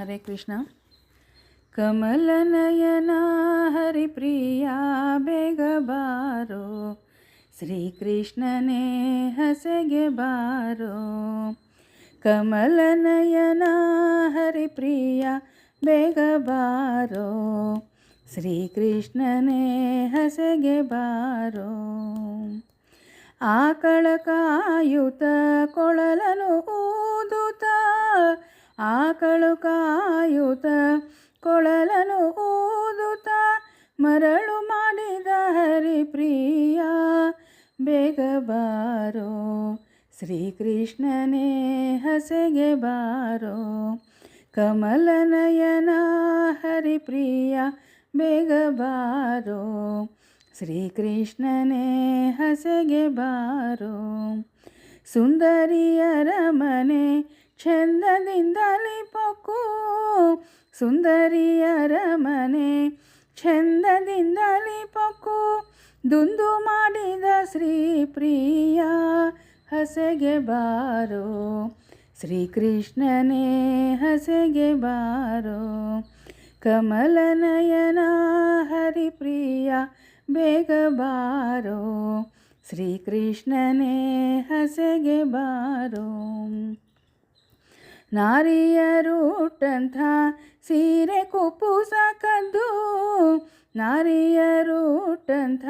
ಹರೇ ಕೃಷ್ಣ. ಕಮಲನಯನ ಹರಿಪ್ರಿಯ, ಬೇಗ ಬಾರೋ. ಶ್ರೀಕೃಷ್ಣನೇ ಹಸೆಗೆ ಬಾರೋ. ಕಮಲನಯನ ಹರಿಪ್ರಿಯ, ಬೇಗ ಬಾರೋ. ಶ್ರೀಕೃಷ್ಣನೇ ಹಸೆಗೆ ಬಾರೋ. ಆಕಳ ಕಾಯುತ ಕೊಳಲನು ಊದುತ್ತ ಆಕಳು ಕಾಯುತ ಕೊಳಲನು ಊದುತ್ತ ಮರಳು ಮಾಡಿದ ಹರಿ ಹರಿಪ್ರಿಯ, ಬೇಗ ಬಾರೋ, ಶ್ರೀಕೃಷ್ಣನೇ ಹಸೆಗೆ ಬಾರೋ. ಕಮಲನಯನ ಹರಿಪ್ರಿಯ, ಬೇಗ ಬಾರೋ, ಶ್ರೀಕೃಷ್ಣನೇ ಹಸೆಗೆ ಬಾರೋ. ಸುಂದರಿಯರ ಚಂದದಿಂದಲೇ ಪೊಕ್ಕು ಸುಂದರಿಯರ ಮನೆ ಪೊಕ್ಕು ದುಂದು ಮಾಡಿದ ಶ್ರೀ ಪ್ರಿಯ ಹಸೆಗೆ ಬಾರೋ. ಶ್ರೀಕೃಷ್ಣನೇ ಹಸೆಗೆ ಬಾರೋ ಕಮಲನಯನ ಹರಿಪ್ರಿಯ ಬೇಗ ಬಾರೋ. ಶ್ರೀಕೃಷ್ಣನೇ ಹಸೆಗೆ ಬಾರೋ. ನಾರಿಯರುಟ್ಟಂಥ ಸೀರೆ ಕುಪ್ಪುಸ ಕದ್ದು ನಾರಿಯರುಟ್ಟಂಥ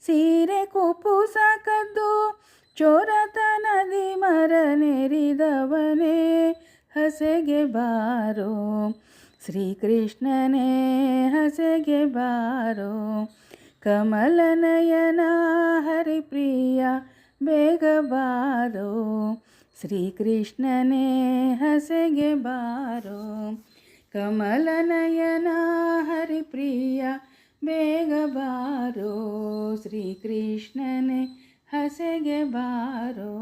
ಸೀರೆ ಕುಪ್ಪುಸ ಕದ್ದು ಚೋರತನದಿ ಮರ ನೆರಿದವನೇ ಹಸೆಗೆ ಬಾರೋ. ಶ್ರೀಕೃಷ್ಣನೇ ಹಸೆಗೆ ಬಾರೋ. ಕಮಲನಯನ ಹರಿಪ್ರಿಯ ಬೇಗ ಬಾರೋ. ಶ್ರೀಕೃಷ್ಣನೇ ಹಸೆಗೆ ಬಾರೋ ಕಮಲನಯನ ಹರಿಪ್ರಿಯ ಬೇಗ ಬಾರೋ ಶ್ರೀಕೃಷ್ಣನೇ ಹಸೆಗೆ ಬಾರೋ